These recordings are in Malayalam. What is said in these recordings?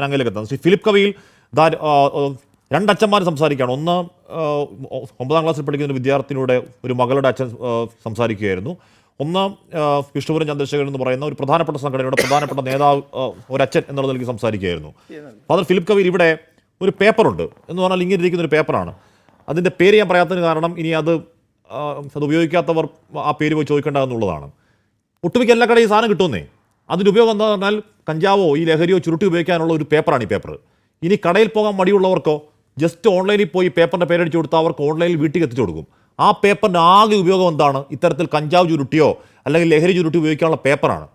ഞാൻ എത്തുന്നത് എത്താം ശ്രീ ഫിലിപ്പ് കവിയിൽ രണ്ടച്ഛന്മാർ സംസാരിക്കുകയാണ്. ഒന്ന് ഒമ്പതാം ക്ലാസ്സിൽ പഠിക്കുന്ന ഒരു വിദ്യാർത്ഥിയുടെ ഒരു മകളുടെ അച്ഛൻ സംസാരിക്കുകയായിരുന്നു. ഒന്ന് വിഷ്ണുപുരം ചന്ദ്രശേഖരൻ എന്ന് പറയുന്ന ഒരു പ്രധാനപ്പെട്ട സംഘടനയുടെ പ്രധാനപ്പെട്ട നേതാവ് ഒരച്ഛൻ എന്നുള്ള നിലയ്ക്ക് സംസാരിക്കുകയായിരുന്നു. ഫാദർ ഫിലിപ്പ് കവിയിൽ ഇവിടെ ഒരു പേപ്പറുണ്ട് എന്ന് പറഞ്ഞാൽ ഇങ്ങനെ ഇരിക്കുന്ന ഒരു പേപ്പറാണ്. അതിന്റെ പേര് ഞാൻ പറയാത്തതിന് കാരണം ഇനി അത് അത് ഉപയോഗിക്കാത്തവർ ആ പേര് പോയി ചോദിക്കേണ്ട എന്നുള്ളതാണ്. ഒട്ടുമിക്ക എല്ലാ കടയും ഈ സാധനം കിട്ടുമെന്നേ. അതിന്റെ ഉപയോഗം എന്താ പറഞ്ഞാൽ കഞ്ചാവോ ഈ ലഹരിയോ ചുരുട്ടി ഉപയോഗിക്കാനുള്ള ഒരു പേപ്പറാണ് ഈ പേപ്പർ ഇനി കടയിൽ പോകാൻ മടിയുള്ളവർക്കോ ജസ്റ്റ് ഓൺലൈനിൽ പോയി പേപ്പറിന്റെ പേരടിച്ച് കൊടുത്താൽ അവർക്ക് ഓൺലൈനിൽ വീട്ടിൽ എത്തിച്ചു കൊടുക്കും. ആ പേപ്പറിന്റെ ആകെ ഉപയോഗം എന്താണ്? ഇത്തരത്തിൽ കഞ്ചാവ് ചുരുട്ടിയോ അല്ലെങ്കിൽ ലഹരി ചുരുട്ടി ഉപയോഗിക്കാനുള്ള പേപ്പറാണ്.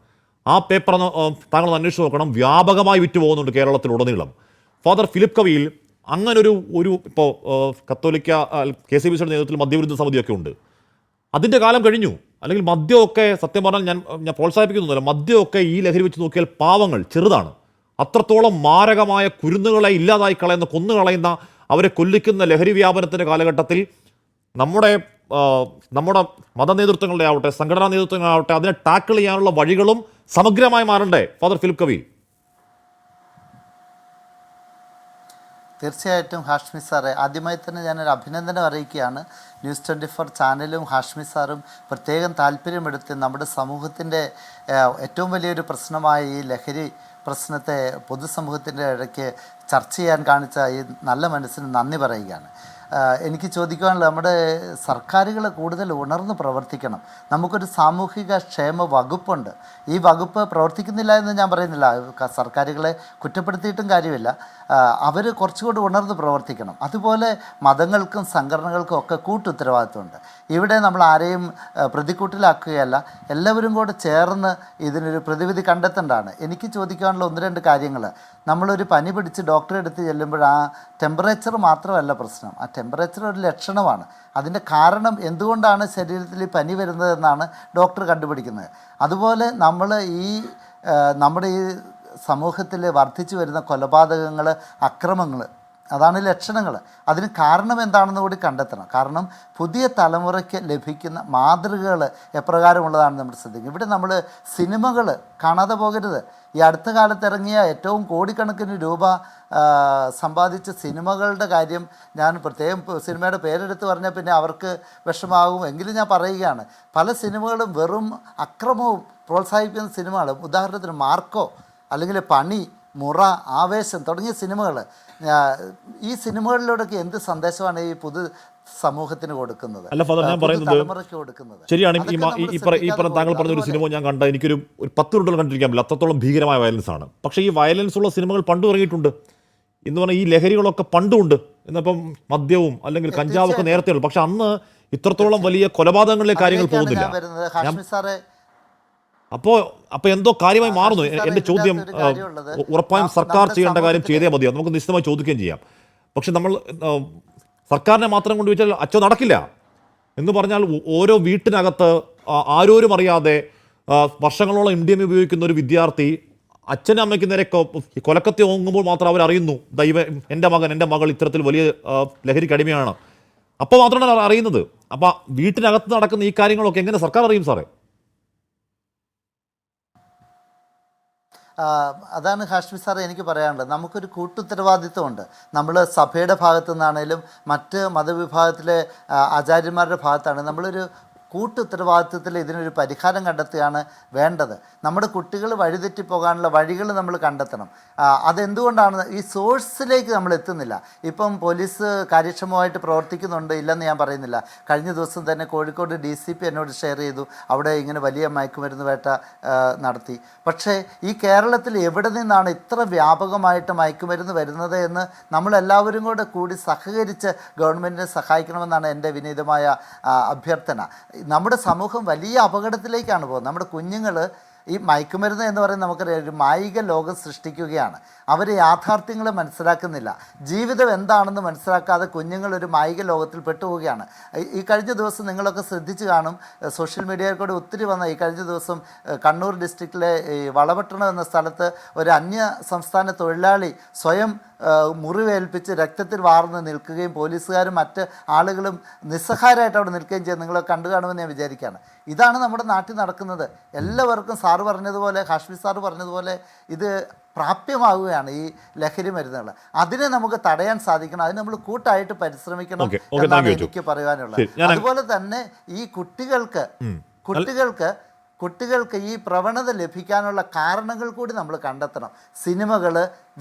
ആ പേപ്പർ താങ്കൾ അന്വേഷിച്ച് നോക്കണം. വ്യാപകമായി വിറ്റ് പോകുന്നുണ്ട് കേരളത്തിലുടനീളം. ഫാദർ ഫിലിപ്പ് കവിയിൽ അങ്ങനൊരു ഒരു ഇപ്പോൾ കത്തോലിക്ക കെ സി ബി സിയുടെ നേതൃത്വത്തിൽ മദ്യവിരുദ്ധ സമിതിയൊക്കെ ഉണ്ട്. അതിന്റെ കാലം കഴിഞ്ഞു. അല്ലെങ്കിൽ മദ്യമൊക്കെ സത്യം പറഞ്ഞാൽ ഞാൻ ഞാൻ പ്രോത്സാഹിപ്പിക്കുന്നില്ല മദ്യമൊക്കെ ഈ ലഹരി വെച്ച് നോക്കിയാൽ പാവങ്ങൾ ചെറുതാണ്. അത്രത്തോളം മാരകമായ കുരുന്നുകളെ ഇല്ലാതായി കളയുന്ന കൊന്നുകളയുന്ന അവരെ കൊല്ലിക്കുന്ന ലഹരി വ്യാപനത്തിന്റെ കാലഘട്ടത്തിൽ നമ്മുടെ നമ്മുടെ മത നേതൃത്വങ്ങളുടെ ആവട്ടെ സംഘടനാ നേതൃത്വങ്ങളാവട്ടെ അതിനെ ടാക്കിൾ ചെയ്യാനുള്ള വഴികളും സമഗ്രമായി മാറണ്ടേ ഫാദർ ഫിലിപ്പ് കവി തീർച്ചയായിട്ടും ഹാഷ്മി സാറെ ആദ്യമായി തന്നെ ഞാനൊരു അഭിനന്ദനം അറിയിക്കുകയാണ്. ന്യൂസ് ട്വന്റി ഫോർ ചാനലും ഹാഷ്മി സാറും പ്രത്യേകം താല്പര്യമെടുത്ത് നമ്മുടെ സമൂഹത്തിന്റെ ഏറ്റവും വലിയൊരു പ്രശ്നമായ ഈ ലഹരി പ്രശ്നത്തെ പൊതുസമൂഹത്തിന്റെ ഇടയ്ക്ക് ചർച്ച ചെയ്യാൻ കാണിച്ച ഈ നല്ല മനസ്സിന് നന്ദി പറയുകയാണ്. എനിക്ക് ചോദിക്കുവാനുള്ള നമ്മുടെ സർക്കാരുകൾ കൂടുതൽ ഉണർന്ന് പ്രവർത്തിക്കണം. നമുക്കൊരു സാമൂഹിക ക്ഷേമ വകുപ്പുണ്ട്. ഈ വകുപ്പ് പ്രവർത്തിക്കുന്നില്ല എന്ന് ഞാൻ പറയുന്നില്ല. സർക്കാരുകളെ കുറ്റപ്പെടുത്തിയിട്ടും കാര്യമില്ല. അവർ കുറച്ചുകൂടി ഉണർന്ന് പ്രവർത്തിക്കണം. അതുപോലെ മതങ്ങൾക്കും സംഘടനകൾക്കും ഒക്കെ കൂട്ടുത്തരവാദിത്വമുണ്ട്. ഇവിടെ നമ്മൾ ആരെയും പ്രതിക്കൂട്ടിലാക്കുകയല്ല. എല്ലാവരും കൂടെ ചേർന്ന് ഇതിനൊരു പ്രതിവിധി കണ്ടെത്തേണ്ടതാണ്. എനിക്ക് ചോദിക്കാനുള്ള ഒന്ന് രണ്ട് കാര്യങ്ങൾ നമ്മളൊരു പനി പിടിച്ച് ഡോക്ടറെ അടുത്ത് ചെല്ലുമ്പോൾ ആ ടെമ്പറേച്ചർ മാത്രമല്ല പ്രശ്നം. ആ ടെമ്പറേച്ചർ ഒരു ലക്ഷണമാണ്. അതിന്റെ കാരണം എന്തുകൊണ്ടാണ് ശരീരത്തിൽ പനി വരുന്നതെന്നാണ് ഡോക്ടർ കണ്ടുപിടിക്കുന്നത്. അതുപോലെ നമ്മൾ ഈ നമ്മുടെ ഈ സമൂഹത്തിൽ വർദ്ധിച്ചു വരുന്ന കൊലപാതകങ്ങൾ അക്രമങ്ങൾ അതാണ് ലക്ഷണങ്ങൾ. അതിന് കാരണം എന്താണെന്ന് കൂടി കണ്ടെത്തണം. കാരണം പുതിയ തലമുറയ്ക്ക് ലഭിക്കുന്ന മാതൃകകൾ എപ്രകാരമുള്ളതാണ് നമ്മൾ ശ്രദ്ധിക്കുക ഇവിടെ നമ്മൾ സിനിമകൾ കാണാതെ പോകരുത്. ഈ അടുത്ത കാലത്ത് ഇറങ്ങിയ ഏറ്റവും കോടിക്കണക്കിന് രൂപ സമ്പാദിച്ച സിനിമകളുടെ കാര്യം ഞാൻ പ്രത്യേകം സിനിമയുടെ പേരെടുത്ത് പറഞ്ഞാൽ പിന്നെ അവർക്ക് വിഷമാകും എങ്കിലും ഞാൻ പറയുകയാണ്. പല സിനിമകളും വെറും അക്രമവും പ്രോത്സാഹിപ്പിക്കുന്ന സിനിമകളും ഉദാഹരണത്തിന് മാർക്കോ അല്ലെങ്കിൽ പണി മുറ ആവേശം തുടങ്ങിയ സിനിമകൾ ഈ സിനിമകളിലൂടെയൊക്കെ എന്ത് സന്ദേശമാണ് ഈ പുതു സമൂഹത്തിന് കൊടുക്കുന്നത്? അല്ല, ഫാദർ, ഞാൻ പറയുന്നത് കൊടുക്കുന്നത്. ശരിയാണ് ഈ ഈ പറഞ്ഞ താങ്കൾ പറഞ്ഞ ഒരു സിനിമ ഞാൻ കണ്ട എനിക്കൊരു ഒരു പത്ത് മിനിറ്റുകൾ കണ്ടിരിക്കാൻ പറ്റില്ല. അത്രത്തോളം ഭീകരമായ വയലൻസ് ആണ്. പക്ഷേ ഈ വയലൻസ് ഉള്ള സിനിമകൾ പണ്ട് ഇറങ്ങിയിട്ടുണ്ട്. എന്ന് പറഞ്ഞാൽ ഈ ലഹരികളൊക്കെ പണ്ടും എന്നപ്പം മദ്യവും അല്ലെങ്കിൽ കഞ്ചാവൊക്കെ നേരത്തെ ഉള്ളു. പക്ഷെ അന്ന് ഇത്രത്തോളം വലിയ കൊലപാതകങ്ങളിലെ കാര്യങ്ങൾ പോകുന്നില്ല ഞാൻ വരുന്നത് ഹാഷ്മി സാറേ അപ്പോൾ അപ്പോൾ എന്തോ കാര്യമായി മാറുന്നു. എന്റെ എന്റെ ചോദ്യം ഉറപ്പായും സർക്കാർ ചെയ്യേണ്ട കാര്യം ചെയ്തേ മതിയോ? നമുക്ക് നിശ്ചിതമായി ചോദിക്കുകയും ചെയ്യാം. പക്ഷെ നമ്മൾ സർക്കാരിനെ മാത്രം കൊണ്ട് വെച്ചാൽ അച്ഛൻ നടക്കില്ല. എന്ന് പറഞ്ഞാൽ ഓരോ വീട്ടിനകത്ത് ആരോരും അറിയാതെ വർഷങ്ങളോളം ഇന്ത്യ ഉപയോഗിക്കുന്ന ഒരു വിദ്യാർത്ഥി അച്ഛനും അമ്മയ്ക്ക് നേരെ കൊലക്കത്തി ഓങ്ങുമ്പോൾ മാത്രം അവർ അറിയുന്നു ദൈവ എന്റെ മകൻ എന്റെ മകൾ ഇത്തരത്തിൽ വലിയ ലഹരിക്ക് അടിമയാണ്. അപ്പോൾ മാത്രമാണ് അവർ അറിയുന്നത്. അപ്പോൾ വീട്ടിനകത്ത് നടക്കുന്ന ഈ കാര്യങ്ങളൊക്കെ എങ്ങനെ സർക്കാർ അറിയും സാറേ? അതാണ് ഹാഷ്മി സാർ എനിക്ക് പറയാനുള്ളത്. നമുക്കൊരു കൂട്ടുത്തരവാദിത്വമുണ്ട്. നമ്മൾ സഭയുടെ ഭാഗത്തു നിന്നാണേലും മറ്റ് മതവിഭാഗത്തിലെ ആചാര്യന്മാരുടെ ഭാഗത്താണ് നമ്മളൊരു കൂട്ടുത്തരവാദിത്വത്തിൽ ഇതിനൊരു പരിഹാരം കണ്ടെത്തുകയാണ് വേണ്ടത്. നമ്മുടെ കുട്ടികൾ വഴിതെറ്റി പോകാനുള്ള വഴികൾ നമ്മൾ കണ്ടെത്തണം. അതെന്തുകൊണ്ടാണ് ഈ സോഴ്സിലേക്ക് നമ്മൾ എത്തുന്നില്ല? ഇപ്പം പോലീസ് കാര്യക്ഷമമായിട്ട് പ്രവർത്തിക്കുന്നുണ്ട് ഇല്ലെന്ന് ഞാൻ പറയുന്നില്ല. കഴിഞ്ഞ ദിവസം തന്നെ കോഴിക്കോട് ഡി സി പി എന്നോട് ഷെയർ ചെയ്തു. അവിടെ ഇങ്ങനെ വലിയ മയക്കുമരുന്ന് വേട്ട നടത്തി. പക്ഷേ ഈ കേരളത്തിൽ എവിടെ നിന്നാണ് ഇത്ര വ്യാപകമായിട്ട് മയക്കുമരുന്ന് വരുന്നത് എന്ന് നമ്മളെല്ലാവരും കൂടെ കൂടി സഹകരിച്ച് ഗവൺമെന്റിനെ സഹായിക്കണമെന്നാണ് എന്റെ വിനീതമായ അഭ്യർത്ഥന. നമ്മുടെ സമൂഹം വലിയ അപകടത്തിലേക്കാണ് പോകുന്നത്. നമ്മുടെ കുഞ്ഞുങ്ങൾ ഈ മയക്കുമരുന്ന് എന്ന് പറയുന്നത് നമുക്കറിയാം ഒരു മായിക ലോകം സൃഷ്ടിക്കുകയാണ്. അവർ യാഥാർത്ഥ്യങ്ങൾ മനസ്സിലാക്കുന്നില്ല. ജീവിതം എന്താണെന്ന് മനസ്സിലാക്കാതെ കുഞ്ഞുങ്ങൾ ഒരു മായിക ലോകത്തിൽ പെട്ടുപോവുകയാണ്. ഈ- കഴിഞ്ഞ ദിവസം നിങ്ങളൊക്കെ ശ്രദ്ധിച്ചു കാണും സോഷ്യൽ മീഡിയയിൽ കൂടെ ഒത്തിരി വന്ന ഈ കഴിഞ്ഞ ദിവസം കണ്ണൂർ ഡിസ്ട്രിക്റ്റിലെ ഈ വളപട്ടണം എന്ന സ്ഥലത്ത് ഒരു അന്യ സംസ്ഥാന തൊഴിലാളി സ്വയം മുറിവേൽപ്പിച്ച് രക്തത്തിൽ വാർന്ന് നിൽക്കുകയും പോലീസുകാരും മറ്റ് ആളുകളും നിസ്സഹായരായിട്ട് അവിടെ നിൽക്കുകയും ചെയ്ത് നിങ്ങളെ കണ്ടു കാണുമെന്ന് ഞാൻ വിചാരിക്കുകയാണ്. ഇതാണ് നമ്മുടെ നാട്ടിൽ നടക്കുന്നത്. എല്ലാവർക്കും സാറ് പറഞ്ഞതുപോലെ ഹാഷ്മി സാറ് പറഞ്ഞതുപോലെ ഇത് പ്രാപ്യമാവുകയാണ് ഈ ലഹരി മരുന്നുകൾ. അതിനെ നമുക്ക് തടയാൻ സാധിക്കണം. അതിന് നമ്മൾ കൂട്ടായിട്ട് പരിശ്രമിക്കണം എന്നാണ് എനിക്ക് പറയാനുള്ളത്. അതുപോലെ തന്നെ ഈ കുട്ടികൾക്ക് കുട്ടികൾക്ക് കുട്ടികൾക്ക് ഈ പ്രവണത ലഭിക്കാനുള്ള കാരണങ്ങൾ കൂടി നമ്മൾ കണ്ടെത്തണം. സിനിമകൾ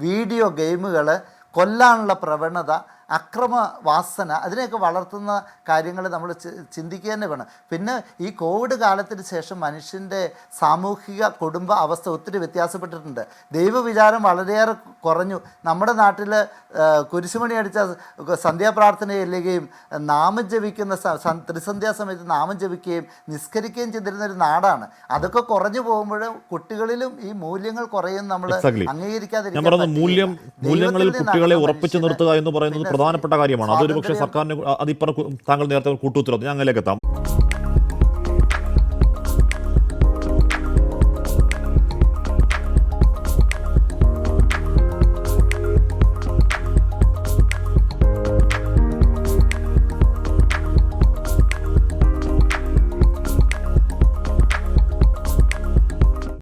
വീഡിയോ ഗെയിമുകൾ കൊല്ലാനുള്ള പ്രവണത അക്രമ വാസന അതിനെയൊക്കെ വളർത്തുന്ന കാര്യങ്ങൾ നമ്മൾ ചിന്തിക്കുക തന്നെ വേണം പിന്നെ ഈ കോവിഡ് കാലത്തിന് ശേഷം മനുഷ്യന്റെ സാമൂഹിക കുടുംബ അവസ്ഥ ഒത്തിരി വ്യത്യാസപ്പെട്ടിട്ടുണ്ട് ദൈവവിചാരം വളരെയേറെ കുറഞ്ഞു നമ്മുടെ നാട്ടിൽ കുരിശുമണി അടിച്ച സന്ധ്യാപ്രാർത്ഥന ചെല്ലുകയും നാമം ജപിക്കുന്ന ത്രിസന്ധ്യാ സമയത്ത് നാമം ജപിക്കുകയും നിസ്കരിക്കുകയും ചെയ്തിരുന്ന ഒരു നാടാണ് അതൊക്കെ കുറഞ്ഞു പോകുമ്പോൾ കുട്ടികളിലും ഈ മൂല്യങ്ങൾ കുറയും നമ്മൾ. അംഗീകരിക്കാതിരിക്കാൻ. മൂല്യം മൂല്യങ്ങളിൽ കുട്ടികളെ ഉറപ്പിച്ചു നിർത്തുക എന്ന് പറയുന്നത് പ്രധാനപ്പെട്ട കാര്യമാണ്. അതൊരു പക്ഷേ സർക്കാരിന് അതിപ്പറ താങ്കൾ നേരത്തെ കൂട്ടുത്തരവ് ഞാൻ അങ്ങനെയൊക്കെ എത്താം.